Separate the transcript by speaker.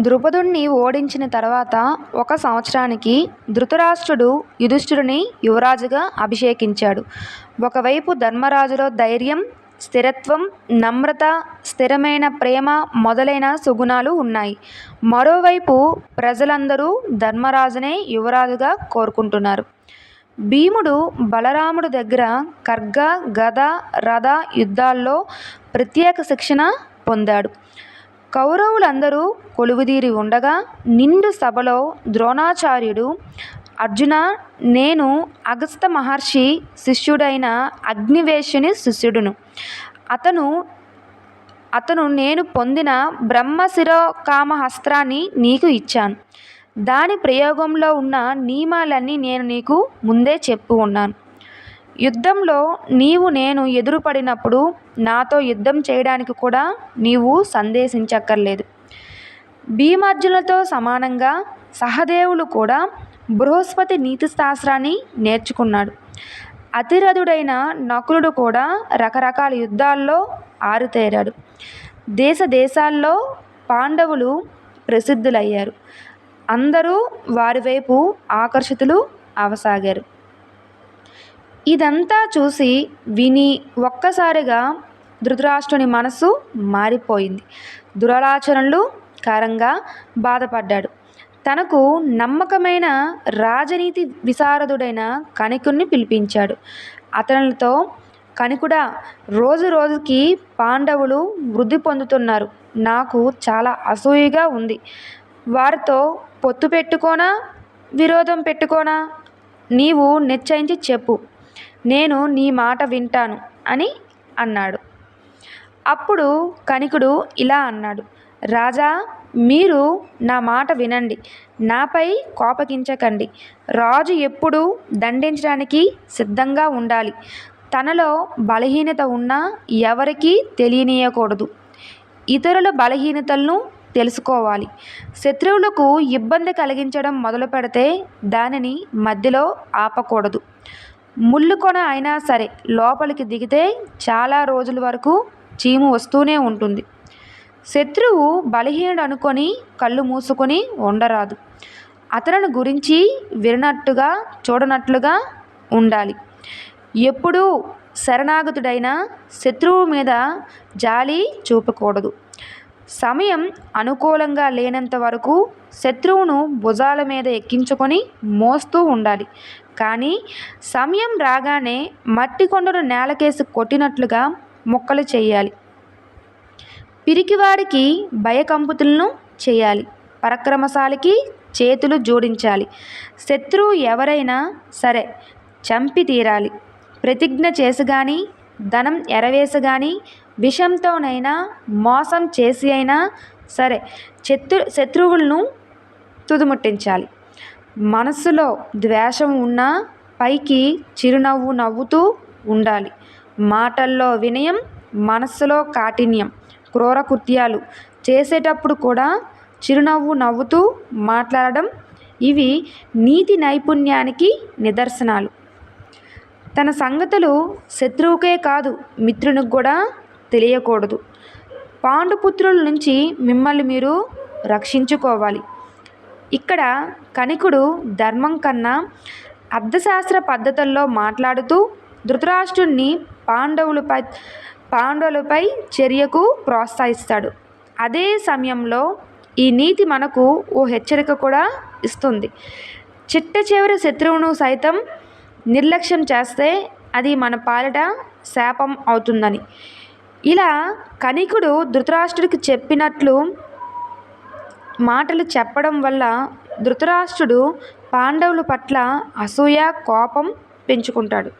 Speaker 1: ద్రుపదుణ్ణి ఓడించిన తర్వాత ఒక సంవత్సరానికి ధృతరాష్ట్రుడు యుధిష్ఠిరుని యువరాజుగా అభిషేకించాడు. ఒకవైపు ధర్మరాజులో ధైర్యం స్థిరత్వం నమ్రత స్థిరమైన ప్రేమ మొదలైన సుగుణాలు ఉన్నాయి. మరోవైపు ప్రజలందరూ ధర్మరాజునే యువరాజుగా కోరుకుంటున్నారు. భీముడు బలరాముడు దగ్గర ఖర్గ గద రథ యుద్ధాల్లో ప్రత్యేక శిక్షణ పొందాడు. కౌరవులందరూ కొలువుదీరి ఉండగా నిండు సభలో ద్రోణాచార్యుడు అర్జున నేను అగస్త మహర్షి శిష్యుడైన అగ్నివేశుని శిష్యుడును. అతను అతను నేను పొందిన బ్రహ్మశిరోకామహస్త్రాన్ని నీకు ఇచ్చాను. దాని ప్రయోగంలో ఉన్న నియమాలన్నీ నేను నీకు ముందే చెప్పు ఉన్నాను యుద్ధంలో నీవు నేను ఎదురుపడినప్పుడు నాతో యుద్ధం చేయడానికి కూడా నీవు సందేశించక్కర్లేదు. భీమార్జునులతో సమానంగా సహదేవులు కూడా బృహస్పతి నీతిశాస్త్రాన్ని నేర్చుకున్నాడు. అతిరథుడైన నకులుడు కూడా రకరకాల యుద్ధాల్లో ఆరుతేరాడు. దేశ దేశాల్లో పాండవులు ప్రసిద్ధులయ్యారు. అందరూ వారి వైపు ఆకర్షితులు అవసాగారు. ఇదంతా చూసి విని ఒక్కసారిగా ధృతరాష్ట్రుని మనసు మారిపోయింది. దురలాచరణలు కారంగా బాధపడ్డాడు. తనకు నమ్మకమైన రాజనీతి విశారదుడైన కణికుణ్ణి పిలిపించాడు. అతనితో కణికుడా రోజు రోజుకి పాండవులు వృద్ధి పొందుతున్నారు. నాకు చాలా అసూయగా ఉంది. వారితో పొత్తు పెట్టుకోనా విరోధం పెట్టుకోనా? నీవు నిశ్చయించి చెప్పు. నేను నీ మాట వింటాను అని అన్నాడు. అప్పుడు కణికుడు ఇలా అన్నాడు రాజా మీరు నా మాట వినండి. నాపై కోపగించకండి. రాజు ఎప్పుడూ దండించడానికి సిద్ధంగా ఉండాలి. తనలో బలహీనత ఉన్నా ఎవరికీ తెలియనీయకూడదు. ఇతరుల బలహీనతలను తెలుసుకోవాలి. శత్రువులకు ఇబ్బంది కలిగించడం మొదలు పెడితే దానిని మధ్యలో ఆపకూడదు. ముళ్ళు కొన అయినా సరే లోపలికి దిగితే చాలా రోజుల వరకు చీము వస్తూనే ఉంటుంది. శత్రువు బలహీనుడు అనుకొని కళ్ళు మూసుకొని ఉండరాదు. అతను గురించి వినట్టుగా చూడనట్లుగా ఉండాలి. ఎప్పుడూ శరణాగతుడైన శత్రువు మీద జాలి చూపకూడదు. సమయం అనుకూలంగా లేనంత వరకు శత్రువును భుజాల మీద ఎక్కించుకొని మోస్తూ ఉండాలి. కానీ సమయం రాగానే మట్టి కొండను నేలకేసి కొట్టినట్లుగా ముక్కలు చేయాలి. పిరికివాడికి భయకంపుతులను చేయాలి. పరక్రమశాలికి చేతులు జోడించాలి. శత్రువు ఎవరైనా సరే చంపి తీరాలి ప్రతిజ్ఞ చేసి కానీ ధనం ఎరవేసి కానీ విషంతోనైనా మోసం చేసి అయినా సరే శత్రు శత్రువులను తుదుముట్టించాలి. మనస్సులో ద్వేషం ఉన్నా పైకి చిరునవ్వు నవ్వుతూ ఉండాలి. మాటల్లో వినయం మనస్సులో కాఠిన్యం క్రూర కృత్యాలు చేసేటప్పుడు కూడా చిరునవ్వు నవ్వుతూ మాట్లాడడం ఇవి నీతి నైపుణ్యానికి నిదర్శనాలు. తన సంగతులు శత్రువుకే కాదు మిత్రునికి కూడా తెలియకూడదు. పాండుపుత్రుల నుంచి మిమ్మల్ని మీరు రక్షించుకోవాలి. ఇక్కడ కణికుడు ధర్మం కన్నా అర్థశాస్త్ర పద్ధతుల్లో మాట్లాడుతూ ధృతరాష్ట్రుణ్ణి పాండవులపై పాండవులపై చర్యకు ప్రోత్సహిస్తాడు. అదే సమయంలో ఈ నీతి మనకు ఓ హెచ్చరిక కూడా ఇస్తుంది. చిట్ట చివరి శత్రువును సైతం నిర్లక్ష్యం చేస్తే అది మన పాలిట శాపం అవుతుందని. ఇలా కణికుడు ధృతరాష్ట్రుడికి చెప్పినట్లు మాటలు చెప్పడం వల్ల ధృతరాష్ట్రుడు పాండవుల పట్ల అసూయ కోపం పెంచుకుంటాడు.